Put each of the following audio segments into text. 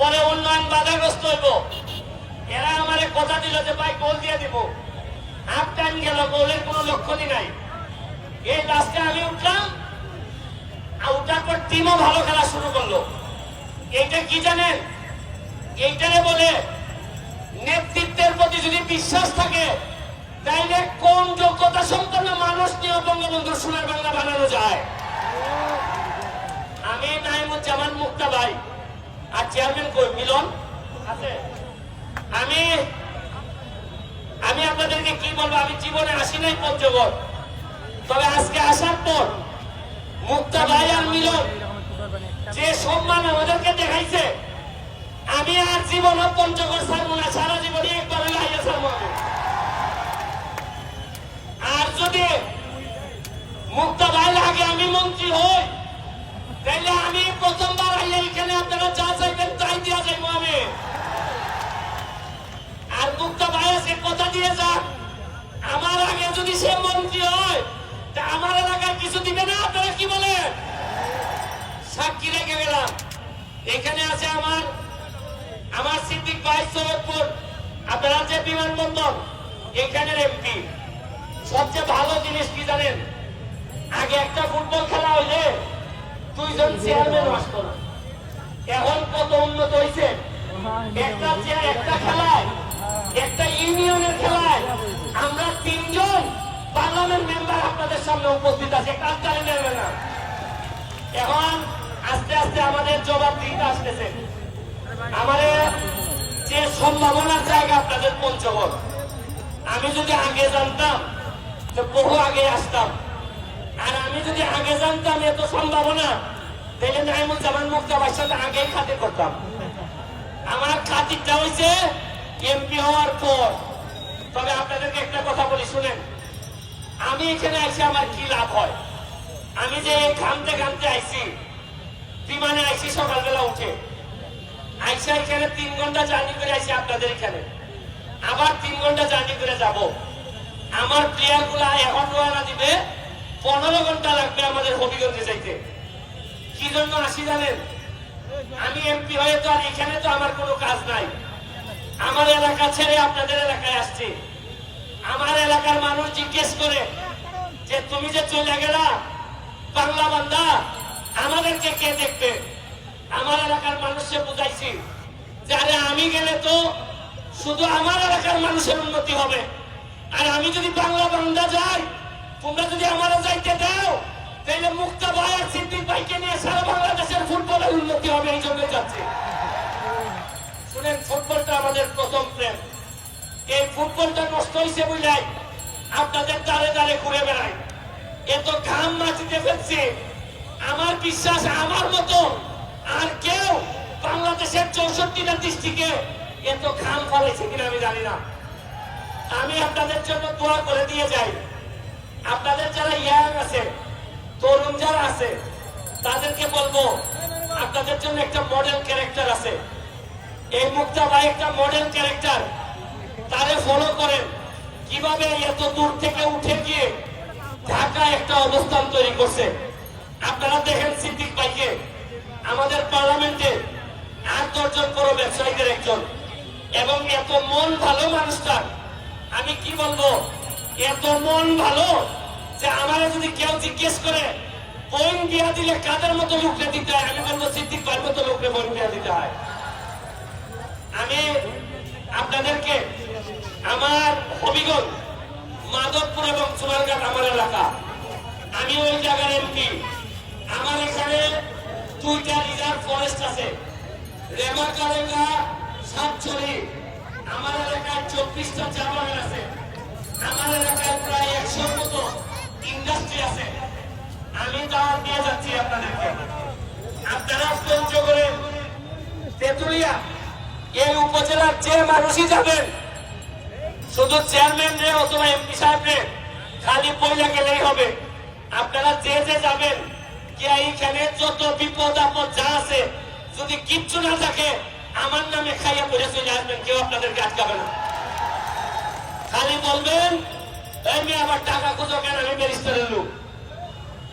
পরে উন্নয়ন বাধাগ্রস্ত হইব। এরা আমারে কথা দিল যে, ভাই, গোল দিয়ে দিব। টাইম গেল, গোলের কোনো লক্ষণই নাই। এই লাস্টে আমি উঠলাম, আর উঠার পর টিমও ভালো খেলা শুরু করল। এইটা কি জানেন? এইটারে বলে, নেতৃত্বের প্রতি যদি বিশ্বাস থাকে, তাইলে কোন যোগ্যতা সম্পন্ন মানুষ নিয়ে বঙ্গবন্ধুর সোনার বাংলা বানানো যায়? আমি নাইমুজ্জামান মুক্তা ভাই আর চেয়ারম্যান কই মিলন? আছে? আমি আমি আপনাদেরকে কি বলব? আমি জীবনে আসি নাই পঞ্চগড়। তবে আজকে আসার পর মুক্তা ভাই আর মিলন যে সম্মান আমাদেরকে দেখাইছে, আমি আর জীবন পঞ্চগড় ছাড়বো না, সারা জীবনই একবার হলে আইয়া ছাড়বো আর যদি মুক্তা ভাই আগে আমি মন্ত্রী হই তাহলে আমি প্রথমবার আইয়া এখানে আপনারা যা চাইবেন তাই দিয়া যাইবো আমি আর মুক্তা ভাই আছে কথা দিয়ে যাক আমার আগে যদি সে মন্ত্রী হয়, তা আমার এলাকায় কিছু দিবে না, আপনারা কি বলেন? সাক্ষী রেখে গেলাম। এখানে আছে আমার আমার সিদ্দিক ভাই সৈয়দপুর, আপনারা যে বিমানবন্দর, এখানের এমপি। সবচেয়ে ভালো জিনিস কি জানেন? আগে একটা ফুটবল খেলা হইলে দুইজন চেয়ারম্যান আসতো না। এখন কত উন্নত হয়েছে একটা চেয়ার, একটা খেলায় আপনাদের সামনে উপস্থিত আছে কাজ জানি নেবে না। এখন আস্তে আস্তে আমাদের জবাব দিতে আসতেছে। আমাদের যে সম্ভাবনার জায়গা আপনাদের পঞ্চগড় আমি যদি আগে জানতাম তো বহু আগে আসতাম, আর আমি যদি আগে জানতাম এত সম্ভাবনা, তাহলে নাইমুল জামান মুক্তাবার সাথে আগেই খাতির করতাম। আমার খাতিরটা হয়েছে এমপি হওয়ার পর। তবে আপনাদেরকে একটা কথা বলি, শুনেন। আমি এখানে এসে আমার কি লাভ হয়? আমি যে ঘামতে ঘামতে আইছি, বিমানে আইছি সকালবেলা উঠে। আইসা এখানে তিন ঘণ্টা জার্নি করে আইছি আপনাদের এখানে। আবার তিন ঘণ্টা জার্নি করে যাব। আমার প্লেয়ারগুলা এখন রওনা দিবে, পনেরো ঘণ্টা লাগবে আমাদের হবিগঞ্জে যাইতে। কি জন্য আসি জানেন? আমি এমপি হয়ে তো আর এখানে তো আমার কোনো কাজ নাই। আমার এলাকা ছেড়ে আপনাদের এলাকায় আসছি। আমার এলাকার মানুষ জিজ্ঞেস করে যে, তুমি যে চলে গেলা, বাংলা বান্দা, আমাদেরকে কে দেখবে? আমার এলাকার মানুষকে বুঝাইছি যে, আরে, আমি গেলে তো শুধু আমার এলাকার মানুষের উন্নতি হবে। আর আমি যদি বাংলা বান্দা যাই, তোমরা যদি আমারও যাইতে দাও তাহলে মুক্তা ভাই আর সিদ্দিক ভাইকে নিয়ে সারা বাংলাদেশের ফুটবলের উন্নতি হবে, এই জন্য যাচ্ছে। শুনেন, ফুটবলটা আমাদের প্রথম প্রেম। এই ফুটবলটা নষ্ট হয়েছে বুঝলাই আপনাদের দ্বারে দ্বারে ঘুরে বেড়ায় এত ঘাম মাটিতে ফেলছে। আমার বিশ্বাস, আমার মতো আর কেউ বাংলাদেশের চৌষট্টিটা ডিস্ট্রিক্টে এত ঘাম ফলাইছে কিনা আমি জানি না। আমি আপনাদের জন্য দোয়া করে দিয়ে যাই। আপনাদের যারা ইয়াং আছে, তরুণ যারা আছে, তাদেরকে বলব, আপনাদের জন্য একটা মডেল ক্যারেক্টার আছে। এই মুক্তা ভাই একটা মডেল ক্যারেক্টার তারে ফলো করেন। কীভাবে এত দূর থেকে উঠে গিয়ে ঢাকা একটা অবস্থান তৈরি করছে? আপনারা দেখেন সিদ্দিক ভাইকে। আমাদের পার্লামেন্টে আট দশজন বড় ব্যবসায়ীদের একজন। এবং এত মন ভালো মানুষটা, আমি কি বলব? এত মন ভালো যে আমার যদি কেউ জিজ্ঞেস করে, বোন বিয়া দিলে কাদের মতো লোকরে দিতে হয়? আমি বলব, সিদ্দিক ভাইয়ের মতো লোকরে বোন বিয়া দিতে হয়। আমি আপনাদেরকে হবিগঞ্জ, মাধবপুর এবং চুয়ারঘাট আমার এলাকা। আমি ওই জায়গার এমপি আমার এখানে দুইটা রিজার্ভ ফরেস্ট আছে। আমার এলাকায় চব্বিশটা চা আছে। আমার এলাকায় প্রায় একশো মতো ইন্ডাস্ট্রি আছে। আমি দাওয়াত দিয়ে যাচ্ছি আপনাদেরকে। আপনারা পঞ্চগড়ে তেতুলিয়া, এই উপজেলার যে মানুষই যাবেন শুধু চেয়ারম্যান রে অথবা এমপি সাহেব রে, খালি পয়লা গেলেই হবে। আপনারা যে যে যাবেন এইখানে যত বিপদ আপদ যা আছে, যদি কিচ্ছু না থাকে, আমার নামে খাইয়া পড়ে চলে আসবেন, কেউ আপনাদেরকে আটকাবে না। খালি বলবেন এমনি আবার টাকা খুঁজো কেন? আমি ব্যারিস্টারের লোক।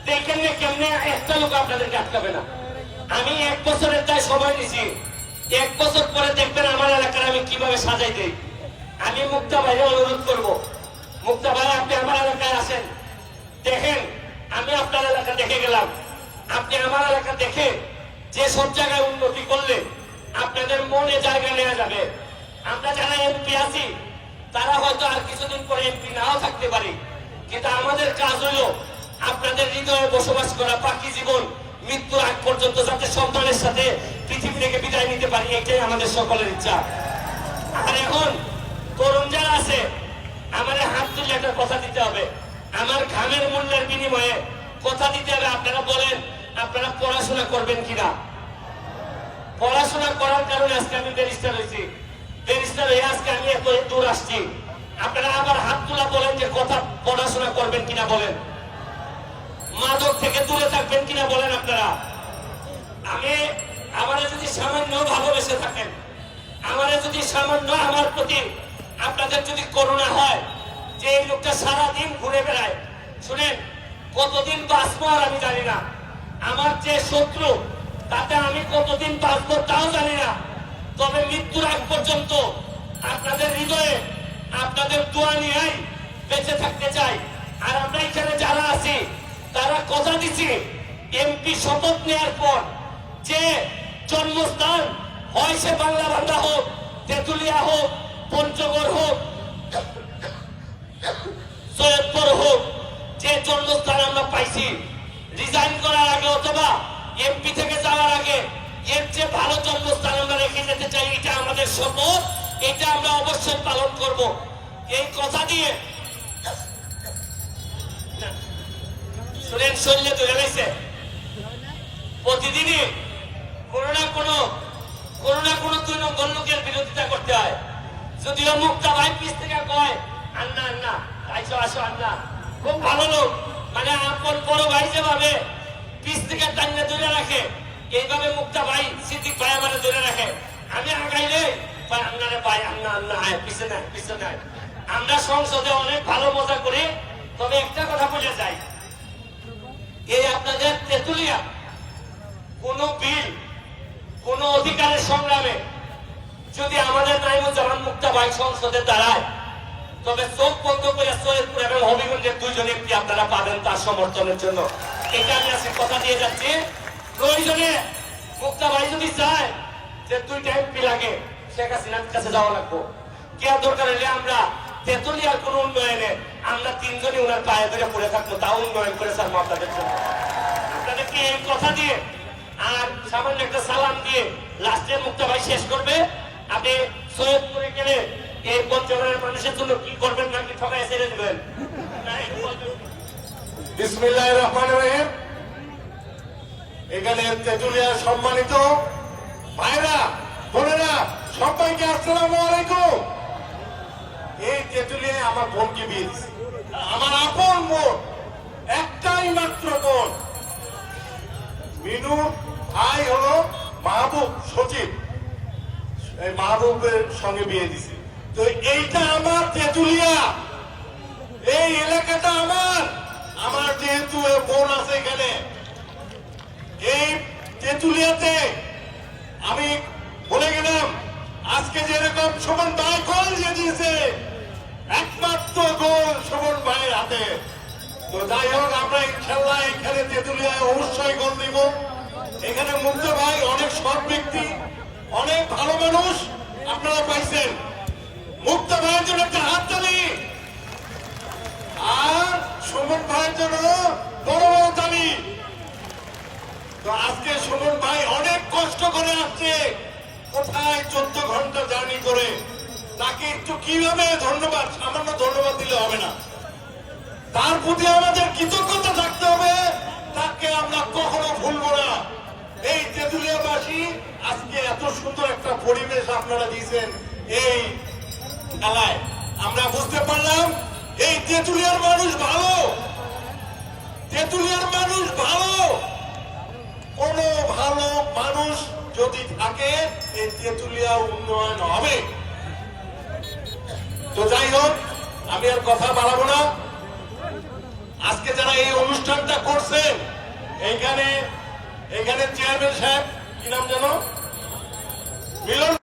দেখেন না কেমনে একটা লোক আপনাদেরকে আটকাবে না। আমি এক বছরের তাই সময় নিছি এক বছর পরে দেখবেন আমার এলাকার আমি কীভাবে সাজাই দেই। আমি মুক্তা ভাইরে অনুরোধ করব। মুক্তা ভাই, আপনি আমার এলাকায় আসেন দেখেন, আমি আপনার এলাকা দেখে গেলাম। আপনি আমার এলাকা দেখে যে সব জায়গায় উন্নতি করলে আপনাদের মনে জায়গা নেওয়া যাবে। আমরা যারা এমপি আছি, তারা হয়তো আর কিছুদিন পরে এমপি নাও থাকতে পারি। কিন্তু আমাদের কাজ হলো আপনাদের হৃদয়ে বসবাস করা বাকি জীবন, মৃত্যুর আগ পর্যন্ত যাতে সন্তানের সাথে পৃথিবী থেকে বিদায় নিতে পারি, এটাই আমাদের সকলের ইচ্ছা। আর এখন তরুণ যারা আছে আমার হাত তুলে একটা কথা দিতে হবে। আমার ঘামের মূল্যের বিনিময়ে কথা দিতে হবে, আপনারা বলেন, আপনারা পড়াশোনা করবেন কিনা? পড়াশোনা করার কারণে আজকে আমি ব্যারিস্টার হয়েছি। ব্যারিস্টার হয়ে আজকে আমি এত দূর আসছি। আপনারা আবার হাত তোলা বলেন যে কথা পড়াশোনা করবেন কিনা বলেন। মাদক থেকে দূরে থাকবেন কিনা বলেন আপনারা। আমি, আমারে যদি সামান্য ভালোবেসে থাকেন, আমারে যদি সামান্য আমার প্রতি আপনাদের যদি করুণা হয় যে এই লোকটা সারাদিন ঘুরে বেড়ায়, শুনেন, কতদিন বাঁচবো আর আমি জানি না। আমার যে শত্রু, তাতে আমি কতদিন বাঁচবো তাও জানি না। তবে মৃত্যুর আগ পর্যন্ত আপনাদের হৃদয়ে আপনাদের দোয়া নিয়েই বেঁচে থাকতে চাই। আর আমরা এখানে যারা আছি, তারা কথা দিচ্ছি এমপি শপথ নেওয়ার পর যে জন্মস্থান হয় সে বাংলা বান্ধা হোক, তেঁতুলিয়া হোক পঞ্চগড় হোক, সৈয়দপুর হোক, যে জন্মস্থান আমরা পাইছি রিজাইন করার আগে অথবা এমপি থেকে যাওয়ার আগে এর যে ভালো জন্মস্থান আমরা রেখে যেতে চাই, এটা আমাদের শপথ এটা আমরা অবশ্যই পালন করব। এই কথা দিয়ে শুনেন শৈল্য ধরে গেছে। প্রতিদিনই কোনো না কোনো কোনো না কোনো দুই নম্বর লোকের বিরোধিতা করতে হয় যদিও মুক্তা ভাই পিস থেকে কয় আন্না আন্না আইসো আসো আন্না। খুব ভালো লোক। মানে আপন বড় ভাই যেভাবে পিস থেকে টান্না ধরে রাখে এইভাবে মুক্তা ভাই সিদ্দিক ভাই আমার ধরে রাখে। আমি আগাইলে ভাই আন্নারে ভাই আন্না আন্না আয় পিছনে আয়, পিছনে আয়। আমরা সংসদে অনেক ভালো মজা করি। তবে একটা কথা বলে যাই। এই আপনাদের তেতুলিয়া কোন বিল কোন অধিকারের সংগ্রামে যদি আমাদের নাইমুজ্জামান মুক্তা ভাই সংসদে দাঁড়ায়, তবে চোখ বন্ধ করে সৈয়দপুর এবং হবিগঞ্জের দুজন একটি আপনারা পাবেন তার সমর্থনের জন্য। এটা আমি কথা দিয়ে যাচ্ছি। প্রয়োজনে মুক্তা ভাই যদি চায় যে দুইটা এমপি লাগে, শেখ হাসিনার কাছে যাওয়া লাগবো। দরকার হলে আমরা তেতুলিয়ার কোন উন্নয়নে আমরা তিনজনই ওনার পায়ে ধরে পড়ে থাকব তাও উন্নয়ন করে স্যার আপনাদের জন্য। আপনাদেরকে এই কথা দিয়ে আর সামান্য একটা সালাম দিয়ে লাস্টে মুক্তা ভাই শেষ করবে। আপনি সৈয়দপুরে গেলে এই পঞ্চগড়ের মানুষের জন্য কি করবেন নাকি ঠকাই ছেড়ে দেবেন। বিসমিল্লাহ রহমান রহিম এখানে তেতুলিয়া সম্মানিত ভাইরা, বোনেরা, সবাইকে আসসালামু আলাইকুম এই তেতুলিয়ায় আমার বোনকে দিছে। আমার আপন বোন, একটাই মাত্র বোন মিনু, ভাই হলো মাহবুব সচিব মাহবুবের সঙ্গে বিয়ে দিছে। তো এইটা আমার তেতুলিয়া। এই এলাকাটা আমার। আমার যেহেতু বোন আছে এখানে। এই তেঁতুলিয়াতে আমি বলে গেলাম, আজকে যেরকম সুমন ভাই গোল যে দিয়েছে, একমাত্র গোল সুমন ভাইয়ের হাতে। তো যাই হোক, আমরা এই ইনশাল্লাহ এখানে তেঁতুলিয়ায় অবশ্যই গোল দিব। এখানে মুক্ত ভাই অনেক সৎ ব্যক্তি। অনেক ভালো মানুষ আপনারা পাইছেন। মুক্ত ভাইয়ের জন্য একটা হাত তালি। আর সুমন ভাইয়ের জন্য বড় বড় দাবি তো আজকে সুমন ভাই অনেক কষ্ট করে আসছে। কোথায় চোদ্দ ঘণ্টা জার্নি করে? তাকে একটু কীভাবে ধন্যবাদ, সামান্য ধন্যবাদ দিলে হবে না। তার প্রতি আমাদের সুন্দর একটা পরিবেশ আপনারা দিয়েছেন এই খেলায়। আমরা বুঝতে পারলাম, এই তেঁতুলিয়ার মানুষ ভালো। তেঁতুলিয়ার মানুষ ভালো। কোন ভালো মানুষ যদি থাকে, এই তেঁতুলিয়া উন্নয়ন হবে। তো যাই হোক, আমি আর কথা বাড়াবো না। আজকে যারা এই অনুষ্ঠানটা করছেন, এইখানে এখানে চেয়ারম্যান সাহেব, কি নাম জানো মিলন